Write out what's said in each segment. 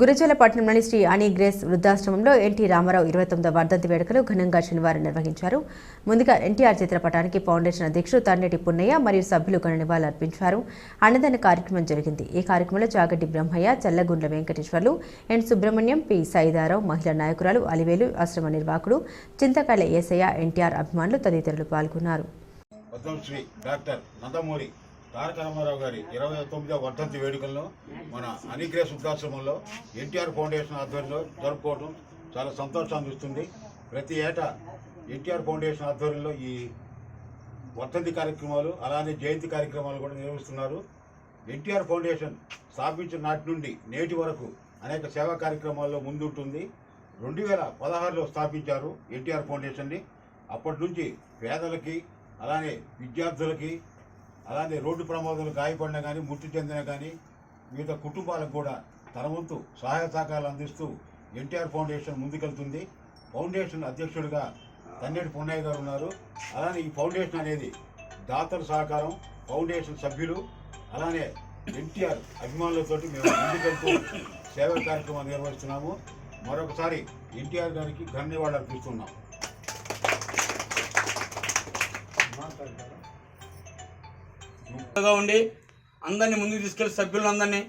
గురజాలపట్నంలోని శ్రీ అనీ గ్రేస్ వృద్ధాశ్రమంలో ఎన్టీ రామారావు ఇరవై తొమ్మిదవ వర్ధంతి వేడుకలు ఘనంగా శనివారం నిర్వహించారు. ముందుగా ఎన్టీఆర్ చిత్రపటానికి ఫౌండేషన్ అధ్యక్షుడు తండ్రి పున్నయ్య మరియు సభ్యులు ఘన నివాళులర్పించారు అన్నదాన కార్యక్రమం జరిగింది. ఈ కార్యక్రమంలో జాగడ్డి బ్రహ్మయ్య చల్లగుండ్ల వెంకటేశ్వర్లు ఎన్ సుబ్రహ్మణ్యం పి సైదారావు మహిళా నాయకురాలు అలివేలు ఆశ్రమ నిర్వాహకుడు చింతకాయల ఏసయ్య ఎన్టీఆర్ అభిమానులు తదితరులు పాల్గొన్నారు. పద్మశ్రీ డాక్టర్ నందమూరి తారక రామారావు గారి ఇరవై తొమ్మిదవ వర్ధంతి వేడుకల్లో మన అనిగ్రహ వృద్ధాశ్రమంలో ఎన్టీఆర్ ఫౌండేషన్ ఆధ్వర్యంలో జరుపుకోవడం చాలా సంతోషాన్ని ఇస్తుంది. ప్రతి ఏటా ఎన్టీఆర్ ఫౌండేషన్ ఆధ్వర్యంలో ఈ వర్ధంతి కార్యక్రమాలు అలానే జయంతి కార్యక్రమాలు కూడా నిర్వహిస్తున్నారు. ఎన్టీఆర్ ఫౌండేషన్ స్థాపించిన నాటి నుండి నేటి వరకు అనేక సేవా కార్యక్రమాల్లో ముందుంటుంది. రెండు వేల పదహారులో స్థాపించారు ఎన్టీఆర్ ఫౌండేషన్ని. అప్పటి నుంచి పేదలకి అలానే విద్యార్థులకి అలానే రోడ్డు ప్రమాదాలు గాయపడిన కానీ మృతి చెందిన కానీ వివిధ కుటుంబాలకు కూడా తన వంతు సహాయ సహకారాలు అందిస్తూ ఎన్టీఆర్ ఫౌండేషన్ ముందుకెళ్తుంది. ఫౌండేషన్ అధ్యక్షుడిగా తన్నేటి పొన్నయ్య గారు ఉన్నారు. అలానే ఈ ఫౌండేషన్ అనేది దాతల సహకారం ఫౌండేషన్ సభ్యులు అలానే ఎన్టీఆర్ అభిమానులతోటి మేము ముందుకెళ్తూ సేవా కార్యక్రమాలు నిర్వహిస్తున్నాము. మరొకసారి ఎన్టీఆర్ గారికి ధన్యవాదాలు నివాళులు అర్పిస్తున్నాం ముక్కగా ఉండి అందరినీ ముందుకు తీసుకెళ్ళి సభ్యులందరినీ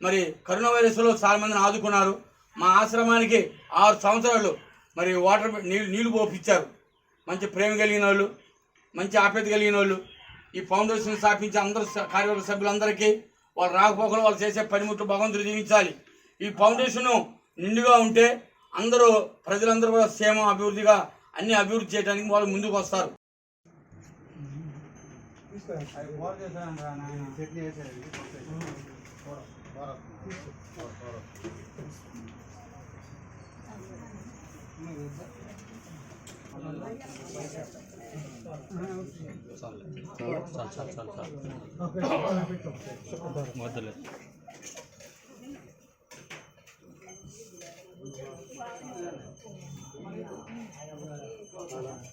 మరి కరోనా వైరస్లో చాలా మందిని ఆదుకున్నారు. మా ఆశ్రమానికి ఆరు సంవత్సరాలు మరి వాటర్ నీళ్ళు నీళ్ళు పోపించారు మంచి ప్రేమ కలిగిన వాళ్ళు మంచి ఆప్యత కలిగిన వాళ్ళు. ఈ ఫౌండేషన్ స్థాపించి అందరు కార్యవర్గ సభ్యులందరికీ వాళ్ళు రాకపోకలు వాళ్ళు చేసే పనిముట్లు భగవంతుడు జీవించాలి ఈ ఫౌండేషన్ నిండుగా ఉంటే అందరూ ప్రజలందరూ కూడా క్షేమ అభివృద్ధిగా అన్ని అభివృద్ధి చేయడానికి వాళ్ళు ముందుకు వస్తారు. బాట పట్టుకుంటుంది రావడానికి ఇచ్చేస్తానండి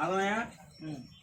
అదనయ్య